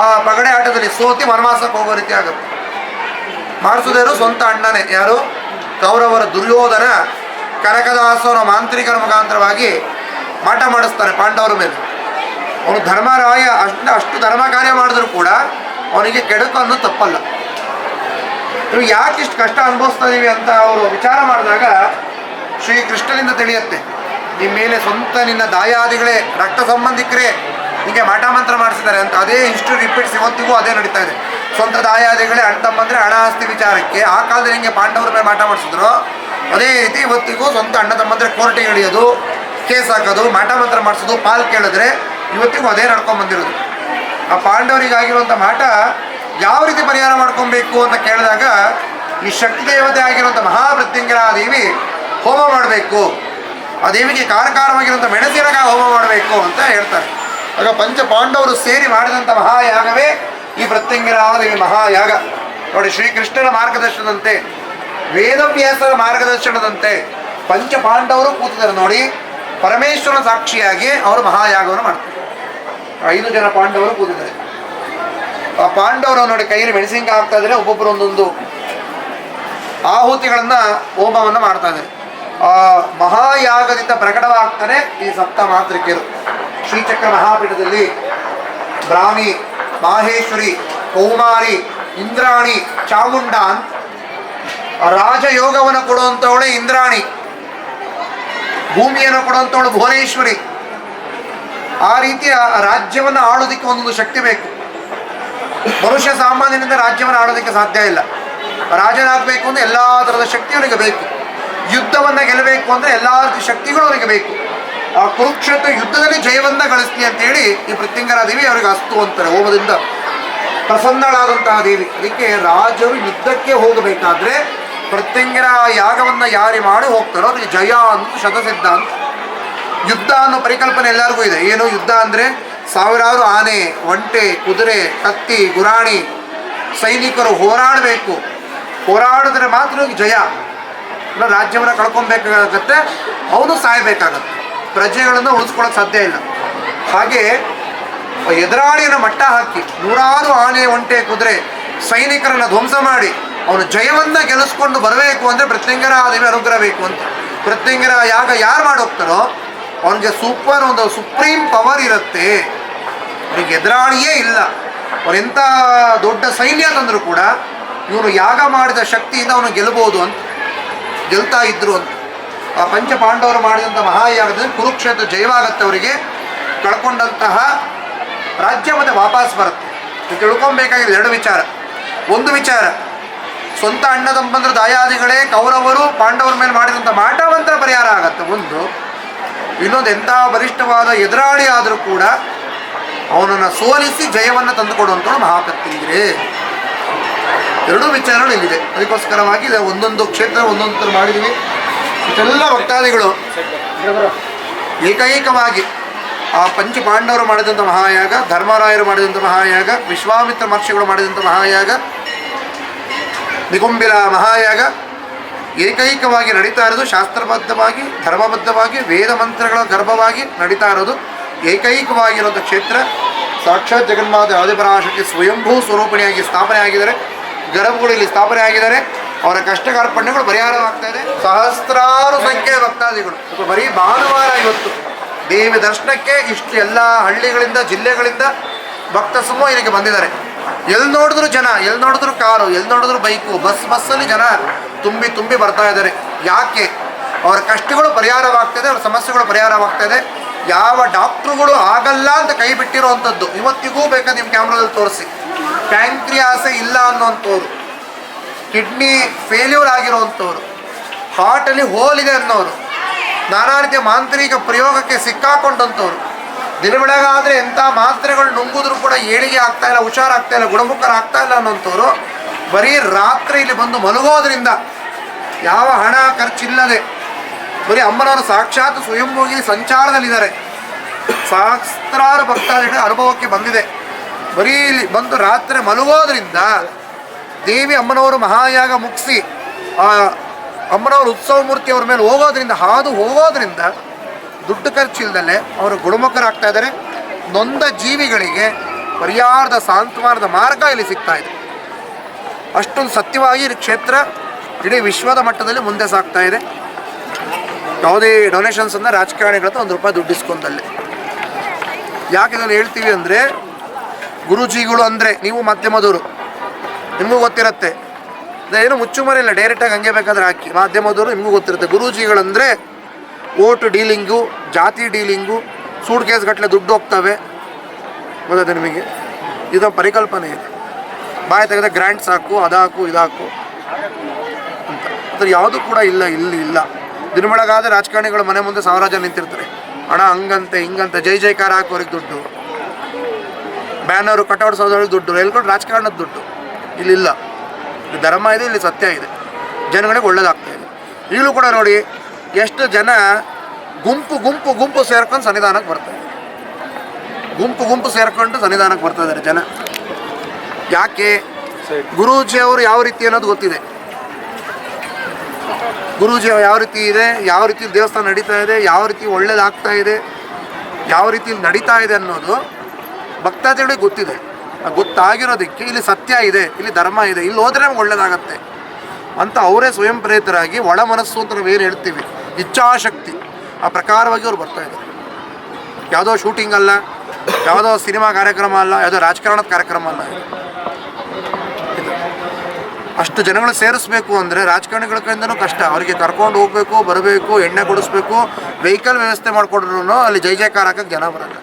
ಆ ಪಗಡೆ ಆಟದಲ್ಲಿ ಸೋತಿ ವನವಾಸಕ್ಕೆ ಹೋಗೋ ರೀತಿ ಆಗುತ್ತೆ. ಮಾಡಿಸೋದೇರು ಸ್ವಂತ ಅಣ್ಣನೇ. ಯಾರು? ಕೌರವರ ದುರ್ಯೋಧನ ಕನಕದಾಸನ ಮಾಂತ್ರಿಕರ ಮುಖಾಂತರವಾಗಿ ಮಾಟ ಮಾಡಿಸ್ತಾನೆ ಪಾಂಡವರ ಮೇಲೆ. ಅವನು ಧರ್ಮರಾಯ, ಅಷ್ಟು ಅಷ್ಟು ಧರ್ಮ ಕಾರ್ಯ ಮಾಡಿದ್ರು ಕೂಡ ಅವನಿಗೆ ಕೆಡಕು ಅನ್ನೋದು ತಪ್ಪಲ್ಲ. ನೀವು ಯಾಕೆ ಇಷ್ಟು ಕಷ್ಟ ಅನುಭವಿಸ್ತಾ ಇದೀವಿ ಅಂತ ಅವರು ವಿಚಾರ ಮಾಡಿದಾಗ ಶ್ರೀಕೃಷ್ಣನಿಂದ ತಿಳಿಯುತ್ತೆ. ನಿಮ್ಮ ಮೇಲೆ ಸ್ವಂತ ನಿನ್ನ ದಾಯಾದಿಗಳೇ, ರಕ್ತ ಸಂಬಂಧಿಕರೇ ಹೀಗೆ ಮಾಟ ಮಂತ್ರ ಮಾಡಿಸಿದ್ದಾರೆ ಅಂತ ಅದೇ ಇಷ್ಟು ರಿಪೀಟ್ಸ್ ಇವತ್ತಿಗೂ ಅದೇ ನಡೀತಾ ಇದೆ. ಸ್ವಂತ ದಾಯಾದಿಗಳೇ ಅಣ್ಣ ತಮ್ಮಂದ್ರೆ ಹಣ ಆಸ್ತಿ ವಿಚಾರಕ್ಕೆ ಆ ಕಾಲದಲ್ಲಿ ಹಿಂಗೆ ಪಾಂಡವರ ಮೇಲೆ ಮಾಟ ಮಾಡಿಸಿದ್ರು, ಅದೇ ರೀತಿ ಇವತ್ತಿಗೂ ಸ್ವಂತ ಅಣ್ಣ ತಮ್ಮಂದ್ರೆ ಕೋರ್ಟಿಗೆ ಇಳಿಯೋದು ಕೇಸ್ ಹಾಕೋದು, ಮಾಟ ಮಂತ್ರ ಮಾಡಿಸೋದು, ಪಾಲ್ ಕೇಳಿದ್ರೆ ಇವತ್ತಿಗೂ ಅದೇ ನಡ್ಕೊಂಡ್ ಬಂದಿರೋದು. ಆ ಪಾಂಡವರಿಗಾಗಿರುವಂಥ ಮಾಟ ಯಾವ ರೀತಿ ಪರಿಹಾರ ಮಾಡ್ಕೊಬೇಕು ಅಂತ ಕೇಳಿದಾಗ ಈ ಶಕ್ತಿ ದೇವತೆ ಆಗಿರುವಂಥ ಮಹಾಮೃತ್ಯುಂಜರ ದೇವಿ ಹೋಮ ಮಾಡಬೇಕು. ಆ ದೇವಿಗೆ ಕಾರಕಾರವಾಗಿರುವಂಥ ಮೆಣಸಿನಕಾಯಿ ಹೋಮ ಮಾಡಬೇಕು ಅಂತ ಹೇಳ್ತಾರೆ. ಆಗ ಪಂಚ ಪಾಂಡವರು ಸೇರಿ ಮಾಡಿದಂಥ ಮಹಾಯಾಗವೇ ಈ ಪ್ರತ್ಯಂಗಿರಾದ ದೇವಿ ಮಹಾಯಾಗ. ನೋಡಿ ಶ್ರೀಕೃಷ್ಣನ ಮಾರ್ಗದರ್ಶನದಂತೆ ವೇದವ್ಯಾಸರ ಮಾರ್ಗದರ್ಶನದಂತೆ ಪಂಚ ಪಾಂಡವರು ಕೂತಿದ್ದಾರೆ ನೋಡಿ. ಪರಮೇಶ್ವರನ ಸಾಕ್ಷಿಯಾಗಿ ಅವರು ಮಹಾಯಾಗವನ್ನು ಮಾಡ್ತಾರೆ. ಐದು ಜನ ಪಾಂಡವರು ಕೂತಿದ್ದಾರೆ. ಆ ಪಾಂಡವರು ನೋಡಿ ಕೈಯಲ್ಲಿ ಮೆಣಸಿನಕಾಯಿ ಆಗ್ತಾ ಇದ್ದಾರೆ ಒಬ್ಬೊಬ್ಬರು ಒಂದೊಂದು ಆಹುತಿಗಳನ್ನ ಹೋಮವನ್ನು ಮಾಡ್ತಾ ಇದ್ದಾರೆ. ಆ ಮಹಾಯಾಗದಿಂದ ಪ್ರಕಟವಾಗ್ತಾನೆ ಈ ಸಪ್ತ ಮಾತೃಕೆಯರು ಶ್ರೀಚಕ್ರ ಮಹಾಪೀಠದಲ್ಲಿ ಬ್ರಾಹ್ಮಿ, ಮಾಹೇಶ್ವರಿ, ಕೌಮಾರಿ, ಇಂದ್ರಾಣಿ, ಚಾಮುಂಡ ರಾಜಯೋಗವನ್ನು ಕೊಡುವಂಥವಳೆ ಇಂದ್ರಾಣಿ, ಭೂಮಿಯನ್ನು ಕೊಡುವಂಥವಳು ಭುವನೇಶ್ವರಿ. ಆ ರೀತಿಯ ರಾಜ್ಯವನ್ನು ಆಳೋದಕ್ಕೆ ಒಂದೊಂದು ಶಕ್ತಿ ಬೇಕು. ಮನುಷ್ಯ ಸಾಮಾನ್ಯನಿಂದ ರಾಜ್ಯವನ್ನು ಆಳೋದಕ್ಕೆ ಸಾಧ್ಯ ಇಲ್ಲ. ರಾಜನಾಗಬೇಕು ಅಂದರೆ ಎಲ್ಲ ಥರದ ಶಕ್ತಿ ಅವನಿಗೆ ಬೇಕು. ಯುದ್ಧವನ್ನು ಗೆಲ್ಲಬೇಕು ಅಂದರೆ ಎಲ್ಲ ಶಕ್ತಿಗಳು ಅವನಿಗೆ ಬೇಕು. ಕುರುಕ್ಷೇತ್ರ ಯುದ್ಧದಲ್ಲಿ ಜಯವನ್ನ ಅಂತ ಹೇಳಿ ಈ ಪ್ರತ್ಯಂಗರ ದೇವಿ ಅವರಿಗೆ ಅಸ್ತು ಅಂತಾರೆ, ಹೋಮದಿಂದ. ಪ್ರಸನ್ನಳಾದಂತಹ ದೇವಿ. ಅದಕ್ಕೆ ರಾಜರು ಯುದ್ಧಕ್ಕೆ ಹೋಗಬೇಕಾದ್ರೆ ಪ್ರತ್ಯಂಗರ ಯಾಗವನ್ನ ಯಾರಿ ಮಾಡಿ ಹೋಗ್ತಾರೋ ಅವ್ರಿಗೆ ಜಯ ಅಂತ ಶತಸಿದ್ಧ ಅಂತ ಯುದ್ಧ ಅನ್ನೋ ಪರಿಕಲ್ಪನೆ ಎಲ್ಲರಿಗೂ ಇದೆ. ಏನು ಯುದ್ಧ ಅಂದರೆ ಸಾವಿರಾರು ಆನೆ, ಒಂಟೆ, ಕುದುರೆ, ಕತ್ತಿ, ಗುರಾಣಿ, ಸೈನಿಕರು ಹೋರಾಡಬೇಕು. ಹೋರಾಡಿದ್ರೆ ಮಾತ್ರ ಜಯ. ರಾಜ್ಯವನ್ನು ಕಳ್ಕೊಬೇಕಾಗತ್ತೆ, ಅವನು ಸಾಯಬೇಕಾಗತ್ತೆ. ಪ್ರಜೆಗಳನ್ನು ಉಳಿಸ್ಕೊಳ್ಳೋಕೆ ಸಾಧ್ಯ ಇಲ್ಲ. ಹಾಗೆ ಎದುರಾಳಿಯನ್ನು ಮಟ್ಟ ಹಾಕಿ ನೂರಾರು ಆನೆ ಒಂಟೆ ಕುದುರೆ ಸೈನಿಕರನ್ನು ಧ್ವಂಸ ಮಾಡಿ ಅವನು ಜಯವನ್ನ ಗೆಲ್ಲಿಸ್ಕೊಂಡು ಬರಬೇಕು ಅಂದರೆ ಪ್ರತ್ಯಂಗರ ದೇವಿ ಅನುಗ್ರಹ ಬೇಕು ಅಂತ. ಪ್ರತ್ಯಂಗರ ಯಾಗ ಯಾರು ಮಾಡೋಗ್ತಾರೋ ಅವನಿಗೆ ಸೂಪರ್ ಒಂದು ಸುಪ್ರೀಂ ಪವರ್ ಇರುತ್ತೆ. ಅವನಿಗೆ ಎದುರಾಳಿಯೇ ಇಲ್ಲ. ಅವನೆಂಥ ದೊಡ್ಡ ಸೈನ್ಯ ತಂದರೂ ಕೂಡ ಇವನು ಯಾಗ ಮಾಡಿದ ಶಕ್ತಿಯಿಂದ ಅವನು ಗೆಲ್ಲಬಹುದು ಅಂತ. ಗೆಲ್ತಾ ಇದ್ರು ಅಂತ. ಆ ಪಂಚ ಪಾಂಡವರು ಮಾಡಿದಂಥ ಮಹಾಯಾಗದಲ್ಲಿ ಕುರುಕ್ಷೇತ್ರ ಜಯವಾಗತ್ತವರಿಗೆ ಕಳ್ಕೊಂಡಂತಹ ರಾಜ್ಯ ಮತ್ತೆ ವಾಪಸ್ ಬರುತ್ತೆ. ತಿಳ್ಕೊಬೇಕಾಗಿದೆ ಎರಡು ವಿಚಾರ. ಒಂದು ವಿಚಾರ, ಸ್ವಂತ ಅಣ್ಣ ತಮ್ಮಂದ್ರ ದಾಯಾದಿಗಳೇ ಕೌರವರು ಪಾಂಡವರ ಮೇಲೆ ಮಾಡಿದಂಥ ಮಾಟವಂತರ ಪರಿಹಾರ ಆಗತ್ತೆ. ಒಂದು, ಇನ್ನೊಂದು ಎಂಥ ಬಲಿಷ್ಠವಾದ ಎದುರಾಳಿ ಆದರೂ ಕೂಡ ಅವನನ್ನು ಸೋಲಿಸಿ ಜಯವನ್ನು ತಂದುಕೊಡುವಂಥವ್ರು ಮಹಾಕತ್ತಿಂಗಿರೆ ಎರಡೂ ವಿಚಾರಗಳು ಇಲ್ಲಿದೆ. ಅದಕ್ಕೋಸ್ಕರವಾಗಿ ಒಂದೊಂದು ಕ್ಷೇತ್ರ ಒಂದೊಂದು ಥರ ಮಾಡಿದ್ದೀವಿ. ಇಷ್ಟೆಲ್ಲ ಭಕ್ತಾದಿಗಳು. ಏಕೈಕವಾಗಿ ಆ ಪಂಚ ಪಾಂಡವರು ಮಾಡಿದಂಥ ಮಹಾಯಾಗ, ಧರ್ಮರಾಯರು ಮಾಡಿದಂಥ ಮಹಾಯಾಗ, ವಿಶ್ವಾಮಿತ್ರ ಮಹರ್ಷಿಗಳು ಮಾಡಿದಂಥ ಮಹಾಯಾಗ, ನಿಗುಂಬಿಲ ಮಹಾಯಾಗ ಏಕೈಕವಾಗಿ ನಡೀತಾ ಇರೋದು ಶಾಸ್ತ್ರಬದ್ಧವಾಗಿ, ಧರ್ಮಬದ್ಧವಾಗಿ, ವೇದ ಮಂತ್ರಗಳ ಗರ್ಭವಾಗಿ ನಡೀತಾ ಇರೋದು. ಏಕೈಕವಾಗಿರುವಂಥ ಕ್ಷೇತ್ರ ಸಾಕ್ಷಾತ್ ಜಗನ್ಮಾತೆ ಆದಿಪರಾಶಕ್ತಿ ಸ್ವಯಂಭೂ ಸ್ವರೂಪಿಣಿಯಾಗಿ ಸ್ಥಾಪನೆ ಆಗಿದ್ದಾರೆ ಗರ್ಭಗಳು ಇಲ್ಲಿ ಸ್ಥಾಪನೆ ಆಗಿದ್ದಾರೆ ಅವರ ಕಷ್ಟ ಕಾರ್ಪಣ್ಯಗಳು ಪರಿಹಾರವಾಗ್ತಾ ಇದೆ. ಸಹಸ್ರಾರು ಸಂಖ್ಯೆಯ ಭಕ್ತಾದಿಗಳು. ಬರೀ ಭಾನುವಾರ ಇವತ್ತು. ದೇವಿ ದರ್ಶನಕ್ಕೆ ಇಷ್ಟು ಎಲ್ಲ ಹಳ್ಳಿಗಳಿಂದ, ಜಿಲ್ಲೆಗಳಿಂದ ಭಕ್ತ ಸಮೂಹ ಇದಕ್ಕೆ ಬಂದಿದ್ದಾರೆ. ಎಲ್ಲಿ ನೋಡಿದ್ರು ಜನ ಎಲ್ಲಿ ನೋಡಿದ್ರು ಕಾರು ಎಲ್ಲಿ ನೋಡಿದ್ರು ಬೈಕು, ಬಸ್ ಬಸ್ಸಲ್ಲಿ ಜನ ತುಂಬಿ ತುಂಬಿ ಬರ್ತಾ ಇದ್ದಾರೆ. ಯಾಕೆ? ಅವರ ಕಷ್ಟಗಳು ಪರಿಹಾರವಾಗ್ತದೆ ಅವರ ಸಮಸ್ಯೆಗಳು ಪರಿಹಾರವಾಗ್ತದೆ ಯಾವ ಡಾಕ್ಟ್ರುಗಳು ಆಗಲ್ಲ ಅಂತ ಕೈ ಬಿಟ್ಟಿರೋವಂಥದ್ದು ಇವತ್ತಿಗೂ ಬೇಕಾದ್ರೆ ನಿಮ್ಮ ಕ್ಯಾಮ್ರಾದಲ್ಲಿ ತೋರಿಸಿ. ಪ್ಯಾಂಕ್ರಿಯಾಸೆ ಇಲ್ಲ ಅನ್ನೋಂಥವ್ರು. ಕಿಡ್ನಿ ಫೇಲ್ಯೂರ್ ಆಗಿರುವಂಥವ್ರು. ಹಾರ್ಟಲ್ಲಿ ಹೋಲ್ ಇದೆ ಅನ್ನೋರು. ನಾನಾ ರೀತಿಯ ಮಾಂತ್ರಿಕ ಪ್ರಯೋಗಕ್ಕೆ ಸಿಕ್ಕಾಕೊಂಡಂಥವ್ರು. ದಿನ ಬೆಳಗಾದರೆ ಎಂಥ ಮಾತ್ರೆಗಳು ನುಂಗಿದ್ರು ಕೂಡ ಏಳಿಗೆ ಆಗ್ತಾ ಇಲ್ಲ, ಹುಷಾರಾಗ್ತಾ ಇಲ್ಲ ಗುಣಮುಖರಾಗ್ತಾ ಇಲ್ಲ ಅನ್ನೋಂಥವ್ರು ಬರೀ ರಾತ್ರಿ ಇಲ್ಲಿ ಬಂದು ಮಲಗೋದ್ರಿಂದ ಯಾವ ಹಣ ಖರ್ಚಿಲ್ಲದೆ ಬರೀ ಅಮ್ಮನವರು ಸಾಕ್ಷಾತ್ ಸ್ವಯಂಭೋಗಿ ಸಂಚಾರದಲ್ಲಿದ್ದಾರೆ. ಸಹಸ್ರಾರು ಭಕ್ತಾದಿಗಳ ಅನುಭವಕ್ಕೆ ಬಂದಿದೆ. ಬರೀ ಇಲ್ಲಿ ಬಂದು ರಾತ್ರಿ ಮಲಗೋದ್ರಿಂದ ದೇವಿ ಅಮ್ಮನವರು ಮಹಾಯಾಗ ಮುಗಿಸಿ, ಆ ಅಮ್ಮನವರ ಉತ್ಸವ ಮೂರ್ತಿ ಅವ್ರ ಮೇಲೆ ಹೋಗೋದ್ರಿಂದ, ಹಾದು ಹೋಗೋದ್ರಿಂದ ದುಡ್ಡು ಖರ್ಚಿಲ್ದಲ್ಲೇ ಅವರು ಗುಣಮುಖರಾಗ್ತಾ ಇದ್ದಾರೆ. ನೊಂದ ಜೀವಿಗಳಿಗೆ ಪರಿಹಾರದ ಸಾಂತ್ವನದ ಮಾರ್ಗ ಇಲ್ಲಿ ಸಿಗ್ತಾ ಇದೆ. ಅಷ್ಟೊಂದು ಸತ್ಯವಾಗಿ ಈ ಕ್ಷೇತ್ರ ಇಡೀ ವಿಶ್ವದ ಮಟ್ಟದಲ್ಲಿ ಮುಂದೆ ಸಾಗ್ತಾ ಇದೆ. ಯಾವುದೇ ಡೊನೇಷನ್ಸ್ ಅಂದರೆ ರಾಜಕಾರಣಿಗಳ ಒಂದು ರೂಪಾಯಿ ದುಡ್ಡಿಸ್ಕೊಂಡಲ್ಲಿ ಯಾಕೆ ಇದನ್ನು ಹೇಳ್ತೀವಿ ಅಂದರೆ, ಗುರುಜಿಗಳು ಅಂದರೆ, ನೀವು ಮಾಧ್ಯಮದವರು. ನಿಮಗೂ ಗೊತ್ತಿರುತ್ತೆ. ಏನು ಮುಚ್ಚುಮರೆ ಇಲ್ಲ ಡೈರೆಕ್ಟಾಗಿ ಹಂಗೆ ಬೇಕಾದ್ರೆ ಹಾಕಿ. ಮಾಧ್ಯಮದವರು ನಿಮಗೂ ಗೊತ್ತಿರುತ್ತೆ. ಗುರೂಜಿಗಳಂದರೆ ಓಟು ಡೀಲಿಂಗು, ಜಾತಿ ಡೀಲಿಂಗು, ಸೂಟ್ ಕೇಸ್ ಗಟ್ಟಲೆ ದುಡ್ಡು ಹೋಗ್ತವೆ. ಗೊತ್ತದೆ ನಿಮಗೆ? ಇದು ಪರಿಕಲ್ಪನೆ ಇದೆ. ಬಾಯಿ ತೆಗೆದ ಗ್ರ್ಯಾಂಡ್ ಸಾಕು, ಅದಾಕು, ಇದಾಕು ಅಂತ. ಅದ್ರ ಯಾವುದು ಕೂಡ ಇಲ್ಲ, ಇಲ್ಲಿ ಇಲ್ಲ. ದಿನ ಬೆಳಗಾದ್ರೆ ರಾಜಕಾರಣಿಗಳು ಮನೆ ಮುಂದೆ ಸಾವಿರ ಜನ ನಿಂತಿರ್ತಾರೆ. ಹಣ ಹಂಗಂತೆ, ಹಿಂಗಂತೆ, ಜೈ ಜೈಕಾರ ಹಾಕೋರಿಗೆ ದುಡ್ಡು. ಬ್ಯಾನರು, ಕಟೌಟ್ ಸೋದವ್ರಿಗೆ ದುಡ್ಡು. ಎಲ್ಕೊಂಡು ರಾಜಕಾರಣದ ದುಡ್ಡು. ಇಲ್ಲಿಲ್ಲ. ಇಲ್ಲಿ ಧರ್ಮ ಇದೆ, ಇಲ್ಲಿ ಸತ್ಯ ಇದೆ. ಜನಗಳಿಗೆ ಒಳ್ಳೇದಾಗ್ತಾ ಇದೆ. ಈಗಲೂ ಕೂಡ ನೋಡಿ, ಎಷ್ಟು ಜನ ಗುಂಪು ಗುಂಪು ಗುಂಪು ಸೇರ್ಕೊಂಡು ಸನ್ನಿಧಾನಕ್ಕೆ ಬರ್ತಾರೆ ಗುಂಪು ಗುಂಪು ಸೇರ್ಕೊಂಡು ಸನ್ನಿಧಾನಕ್ಕೆ ಬರ್ತಾ ಜನ. ಯಾಕೆ? ಗುರೂಜಿ ಅವರು ಯಾವ ರೀತಿ ಅನ್ನೋದು ಗೊತ್ತಿದೆ. ಗುರೂಜಿ ಯಾವ ರೀತಿ ಇದೆ, ಯಾವ ರೀತಿ ದೇವಸ್ಥಾನ ನಡೀತಾ ಇದೆ, ಯಾವ ರೀತಿ ಒಳ್ಳೇದಾಗ್ತಾ ಇದೆ, ಯಾವ ರೀತಿ ನಡೀತಾ ಇದೆ ಅನ್ನೋದು ಭಕ್ತಾದಿಗಳಿಗೆ ಗೊತ್ತಿದೆ. ಗೊತ್ತಾಗಿರೋದಕ್ಕೆ ಇಲ್ಲಿ ಸತ್ಯ ಇದೆ, ಇಲ್ಲಿ ಧರ್ಮ ಇದೆ, ಇಲ್ಲಿ ಹೋದ್ರೆ ನಮ್ಗೆ ಒಳ್ಳೇದಾಗತ್ತೆ. ಅಂತ ಅವರೇ ಸ್ವಯಂ ಪ್ರೇರಿತರಾಗಿ ಒಳ ಮನಸ್ಸು ಅಂತ ನಾವೇನು ಹೇಳ್ತೀವಿ? ಇಚ್ಛಾಶಕ್ತಿ. ಆ ಪ್ರಕಾರವಾಗಿ ಅವ್ರು ಬರ್ತಾ ಇದ್ದಾರೆ. ಯಾವುದೋ ಶೂಟಿಂಗ್ ಅಲ್ಲ, ಯಾವುದೋ ಸಿನಿಮಾ ಕಾರ್ಯಕ್ರಮ ಅಲ್ಲ, ಯಾವುದೋ ರಾಜಕಾರಣದ ಕಾರ್ಯಕ್ರಮ ಅಲ್ಲ. ಅಷ್ಟು ಜನಗಳು ಸೇರಿಸ್ಬೇಕು ಅಂದರೆ ರಾಜಕಾರಣಿಗಳ ಕಡೆಯಿಂದನೂ ಕಷ್ಟ. ಅವರಿಗೆ ಕರ್ಕೊಂಡು ಹೋಗಬೇಕು, ಬರಬೇಕು, ಎಣ್ಣೆ ಕೊಡಿಸ್ಬೇಕು ವೆಹಿಕಲ್ ವ್ಯವಸ್ಥೆ ಮಾಡಿಕೊಡ್ರು ಅಲ್ಲಿ ಜೈ ಜಯಕಾರ ಹಾಕಕ್ಕೆ ಜನ ಬರಲ್ಲ.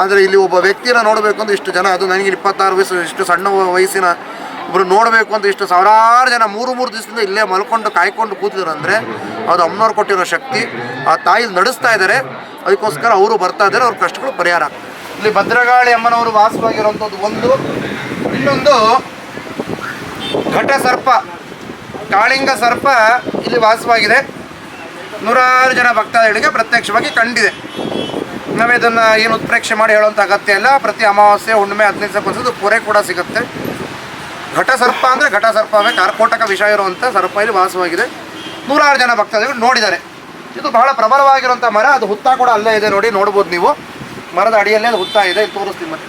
ಆದರೆ ಇಲ್ಲಿ ಒಬ್ಬ ವ್ಯಕ್ತಿನ ನೋಡಬೇಕು ಅಂತ ಇಷ್ಟು ಜನ, ಅದು ನನಗೆ ಇಪ್ಪತ್ತಾರು ವಯಸ್ಸು, ಇಷ್ಟು ಸಣ್ಣ ವಯಸ್ಸಿನ ಒಬ್ಬರು ನೋಡಬೇಕು ಅಂತ ಇಷ್ಟು ಸಾವಿರಾರು ಜನ, ಮೂರು ಮೂರು ದಿವಸದಿಂದ ಇಲ್ಲೇ ಮಲ್ಕೊಂಡು ಕಾಯ್ಕೊಂಡು ಕೂತಿದ್ರು ಅಂದರೆ ಅದು ಅಮ್ಮನವ್ರು ಕೊಟ್ಟಿರೋ ಶಕ್ತಿ, ಆ ತಾಯಿ ನಡೆಸ್ತಾ ಇದ್ದಾರೆ ಅದಕ್ಕೋಸ್ಕರ ಅವರು ಬರ್ತಾ ಇದ್ದಾರೆ ಅವ್ರ ಕಷ್ಟಗಳು ಪರಿಹಾರ ಇಲ್ಲಿ ಭದ್ರಗಾಳಿ ಅಮ್ಮನವರು ವಾಸವಾಗಿರುವಂಥದ್ದು ಒಂದು, ಇನ್ನೊಂದು ಘಟ ಸರ್ಪ, ಕಾಳಿಂಗ ಸರ್ಪ ಇಲ್ಲಿ ವಾಸವಾಗಿದೆ. ನೂರಾರು ಜನ ಭಕ್ತಾದಿಗಳಿಗೆ ಪ್ರತ್ಯಕ್ಷವಾಗಿ ಕಂಡಿದೆ. ನಾವು ಇದನ್ನು ಏನು ಉತ್ಪ್ರೇಕ್ಷೆ ಮಾಡಿ ಹೇಳುವಂಥ ಅಗತ್ಯ ಇಲ್ಲ. ಪ್ರತಿ ಅಮಾವಾಸ್ಯೆ, ಹುಣ್ಣಿಮೆ, ಹದಿನೈದು ದಿವಸ ಪೂರೆ ಕೂಡ ಸಿಗುತ್ತೆ. ಘಟ ಸರ್ಪ ಅಂದರೆ ಘಟ ಸರ್ಪವೇ. ಕಾರ್ಕೋಟಕ ವಿಷ ಇರುವಂಥ ಸರ್ಪ ಇಲ್ಲಿ ವಾಸವಾಗಿದೆ. ನೂರಾರು ಜನ ಭಕ್ತಾದಿಗಳು ನೋಡಿದ್ದಾರೆ. ಇದು ಬಹಳ ಪ್ರಬಲವಾಗಿರುವಂಥ ಮರ. ಅದು ಹುತ್ತ ಕೂಡ ಅಲ್ಲೇ ಇದೆ ನೋಡಿ, ನೋಡ್ಬೋದು ನೀವು. ಮರದ ಅಡಿಯಲ್ಲೇ ಅದು ಹುತ್ತ ಇದೆ. ಇಲ್ಲಿ ತೋರಿಸ್ತೀನಿ ಮತ್ತೆ.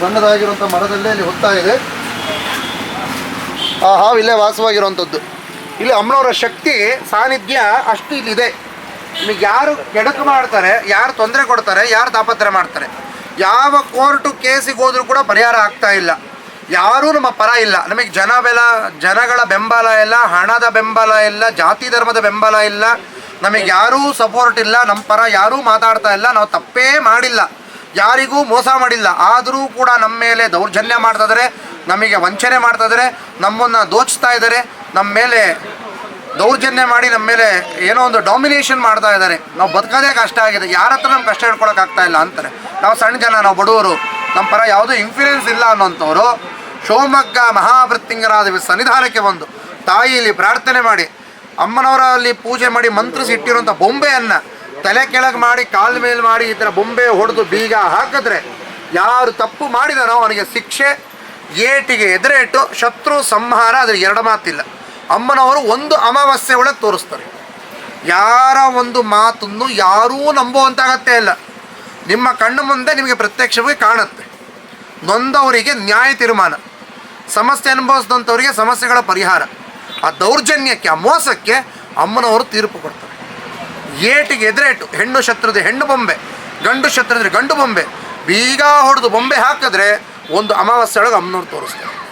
ಸಣ್ಣದಾಗಿರುವಂಥ ಮರದಲ್ಲೇ ಇಲ್ಲಿ ಹುತ್ತ ಇದೆ. ಆ ಹಾವು ಇಲ್ಲೇ ವಾಸವಾಗಿರುವಂಥದ್ದು. ಇಲ್ಲಿ ಅಮ್ಮನವರ ಶಕ್ತಿ, ಸಾನ್ನಿಧ್ಯ ಅಷ್ಟು ಇಲ್ಲಿದೆ. ನಿಮಗೆ ಯಾರು ಕೆಡಕು ಮಾಡ್ತಾರೆ, ಯಾರು ತೊಂದರೆ ಕೊಡ್ತಾರೆ, ಯಾರು ತಾಪತ್ರೆ ಮಾಡ್ತಾರೆ, ಯಾವ ಕೋರ್ಟು ಕೇಸಿಗೆ ಹೋದರೂ ಕೂಡ ಪರಿಹಾರ ಆಗ್ತಾ ಇಲ್ಲ. ಯಾರೂ ನಮ್ಮ ಪರ ಇಲ್ಲ. ನಮಗೆ ಜನ ಬೆಲ ಜನಗಳ ಬೆಂಬಲ ಇಲ್ಲ, ಹಣದ ಬೆಂಬಲ ಇಲ್ಲ, ಜಾತಿ ಧರ್ಮದ ಬೆಂಬಲ ಇಲ್ಲ. ನಮಗೆ ಯಾರೂ ಸಪೋರ್ಟ್ ಇಲ್ಲ, ನಮ್ಮ ಪರ ಯಾರೂ ಮಾತಾಡ್ತಾ ಇಲ್ಲ, ನಾವು ತಪ್ಪೇ ಮಾಡಿಲ್ಲ. ಯಾರಿಗೂ ಮೋಸ ಮಾಡಿಲ್ಲ. ಆದರೂ ಕೂಡ ನಮ್ಮ ಮೇಲೆ ದೌರ್ಜನ್ಯ ಮಾಡ್ತಾ ನಮಗೆ ವಂಚನೆ ಮಾಡ್ತಾ ಇದ್ದಾರೆ ನಮ್ಮನ್ನು ದೋಚ್ತಾ ಇದ್ದಾರೆ ನಮ್ಮ ಮೇಲೆ ದೌರ್ಜನ್ಯ ಮಾಡಿ ನಮ್ಮ ಮೇಲೆ ಏನೋ ಒಂದು ಡಾಮಿನೇಷನ್ ಮಾಡ್ತಾ ಇದ್ದಾರೆ. ನಾವು ಬದುಕೋದೇ ಕಷ್ಟ ಆಗಿದೆ. ಯಾರ ಹತ್ರ ನಮ್ಗೆ ಕಷ್ಟ ಆಗ್ತಾ ಇಲ್ಲ ಅಂತಾರೆ. ನಾವು ಸಣ್ಣ ಜನ, ನಾವು ಬಡವರು ನಮ್ಮ ಪರ ಯಾವುದೂ ಇನ್ಫ್ಲೂಯೆನ್ಸ್ ಇಲ್ಲ ಅನ್ನೋಂಥವ್ರು ಶಿವಮೊಗ್ಗ ಮಹಾವೃತ್ತಿಂಗರಾದ ಸನ್ನಿಧಾನಕ್ಕೆ ಬಂದು ತಾಯಿಯಲ್ಲಿ ಪ್ರಾರ್ಥನೆ ಮಾಡಿ, ಅಮ್ಮನವರಲ್ಲಿ ಪೂಜೆ ಮಾಡಿ, ಮಂತ್ರಿಸಿಟ್ಟಿರುವಂಥ ಬೊಂಬೆಯನ್ನು ತಲೆ ಕೆಳಗೆ ಮಾಡಿ, ಕಾಲು ಮೇಲೆ ಮಾಡಿ ಈ ಥರ ಬೊಂಬೆ ಹೊಡೆದು ಬೀಗ ಹಾಕಿದ್ರೆ ಯಾರು ತಪ್ಪು ಮಾಡಿದಾರೋ ಅವನಿಗೆ ಶಿಕ್ಷೆ ಏಟಿಗೆ ಎದುರೇಟು, ಶತ್ರು ಸಂಹಾರ ಅದ್ರ ಎರಡು ಮಾತಿಲ್ಲ. ಅಮ್ಮನವರು ಒಂದು ಅಮಾವಾಸ್ಯೆ ಒಳಗೆ ತೋರಿಸ್ತಾರೆ. ಯಾರ ಒಂದು ಮಾತನ್ನು ಯಾರೂ ನಂಬುವಂತಾಗತ್ತೆ ಇಲ್ಲ. ನಿಮ್ಮ ಕಣ್ಣು ಮುಂದೆ ನಿಮಗೆ ಪ್ರತ್ಯಕ್ಷವಾಗಿ ಕಾಣುತ್ತೆ. ನೊಂದವರಿಗೆ ನ್ಯಾಯ ತೀರ್ಮಾನ. ಸಮಸ್ಯೆ ಅನುಭವಿಸಿದಂಥವರಿಗೆ ಸಮಸ್ಯೆಗಳ ಪರಿಹಾರ. ಆ ದೌರ್ಜನ್ಯಕ್ಕೆ, ಆ ಮೋಸಕ್ಕೆ ಅಮ್ಮನವರು ತೀರ್ಪು ಕೊಡ್ತಾರೆ. ಏಟಿಗೆ ಎದುರೇಟು, ಹೆಣ್ಣು ಶತ್ರುದೆ ಹೆಣ್ಣು ಬೊಂಬೆ, ಗಂಡು ಶತ್ರುದ್ರೆ ಗಂಡು ಬೊಂಬೆ. ಬೀಗ ಹೊಡೆದು ಬೊಂಬೆ ಹಾಕಿದ್ರೆ ಒಂದು ಅಮಾವಾಸ್ಯೆ ಒಳಗೆ ಅಮ್ಮನವ್ರು ತೋರಿಸ್ತಾರೆ.